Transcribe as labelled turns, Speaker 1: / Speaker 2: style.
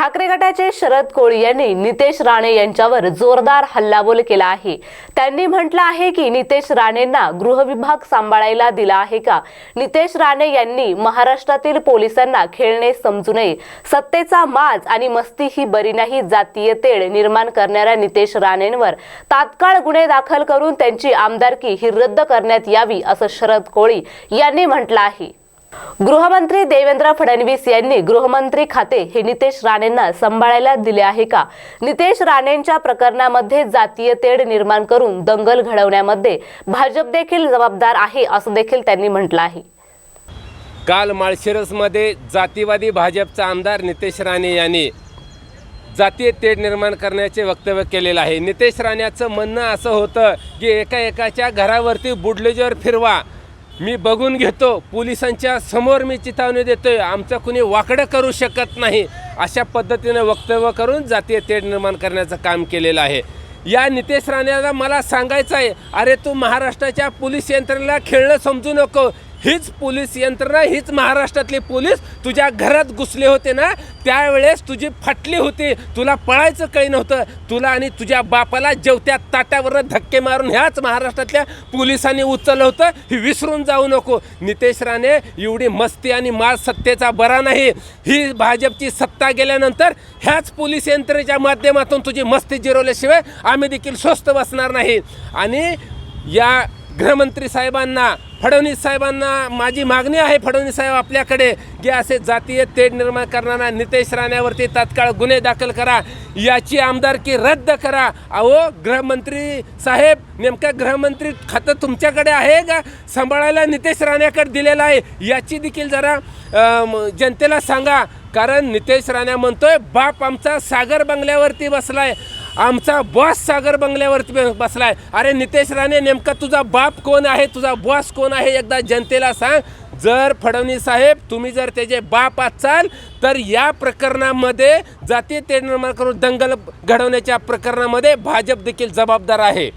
Speaker 1: ठाकरे गटाचे शरद कोळी यांनी नितेश राणे यांच्यावर जोरदार हल्लाबोल केला आहे. त्यांनी म्हटलं आहे की नितेश राणेंना गृहविभाग सांभाळायला दिला आहे का? नितेश राणे यांनी महाराष्ट्रातील पोलिसांना खेळणे समजू नये. सत्तेचा माज आणि मस्ती ही बरी नाही जातीय तेढ निर्माण करणाऱ्या नितेश राणेंवर तात्काळ गुन्हे दाखल करून त्यांची आमदारकी ही रद्द करण्यात यावी असं शरद कोळी यांनी म्हटलं आहे. गृहमंत्री देवेंद्र फडणवीस यांनी गृहमंत्री खाते हे नितेश राणेंना सांभाळायला दिले आहे का? नितेश राणेंच्या प्रकरणामध्ये जातीय तेढ निर्माण करून दंगल घडवण्यामध्ये भाजप देखील जबाबदार आहे असं देखील त्यांनी म्हटलं आहे.
Speaker 2: काल माळशिरसमध्ये जातीवादी भाजपचा आमदार नितेश राणे यांनी जातीय तेढ निर्माण करण्याचे वक्तव्य केलेलं आहे. नितेश राण्याचं म्हणणं असं होतं की एका एकाच्या घरावरती बुडलेजर फिरवा. मी बघून घेतो पोलिसांच्या समोर मी चितावणी देतोय आमचं कुणी वाकडं करू शकत नाही अशा पद्धतीनं वक्तव्य करून जातीय तेढ निर्माण करण्याचं काम केलेलं आहे. या नितेश राणेला मला सांगायचं आहे अरे तू महाराष्ट्राच्या पोलीस यंत्रणेला खेळणं समजू नको हीच पोलीस यंत्रणा हीच महाराष्ट्रातले पोलीस तुझ्या घरात घुसले होते ना त्यावेळेस तुझी फाटली होती. तुला पळायचं काही नव्हतं. तुला आणि तुझ्या बापाला जेवत्या ताट्यावर धक्के मारून ह्याच महाराष्ट्रातल्या पोलिसांनी उचललं होतं. हे विसरून जाऊ नको. नितेश राणे एवढी मस्ती आणि माल सत्तेचा बरा नाही. ही भाजपची सत्ता गेल्यानंतर ह्याच पोलीस यंत्रणेच्या माध्यमातून तुझी मस्ती जिरवल्याशिवाय आम्ही देखील स्वस्त बसणार नाही. आणि या गृहमंत्री साहेबांना फडणवीस साहेबांना माझी मागणी आहे फडणवीस साहेब आपल्याकडे. की असे जातीय तेढ निर्माण करणारा नितेश राण्यावरती तात्काळ गुन्हे दाखल करा. याची आमदारकी रद्द करा. अहो गृहमंत्री साहेब नेमकं गृहमंत्री खातं तुमच्याकडे आहे का? सांभाळायला नितेश राण्याकडे दिलेलं आहे. याची देखील जरा जनतेला सांगा. कारण नितेश राणा म्हणतोय बाप आमचा सागर बंगल्यावरती बसला आहे आमचा बॉस सागर बंगल्यावरती बसलाय. अरे नितेश राणे नेमका तुझा बाप कोण आहे? तुझा बॉस कोण आहे? एकदा जनतेला सांग. जर फडणवीस साहेब तुम्ही जर त्याचे बाप असाल तर या प्रकरणामध्ये जातीय ते निर्माण करून दंगल घडवण्याच्या प्रकरणामध्ये भाजप देखील जबाबदार आहे.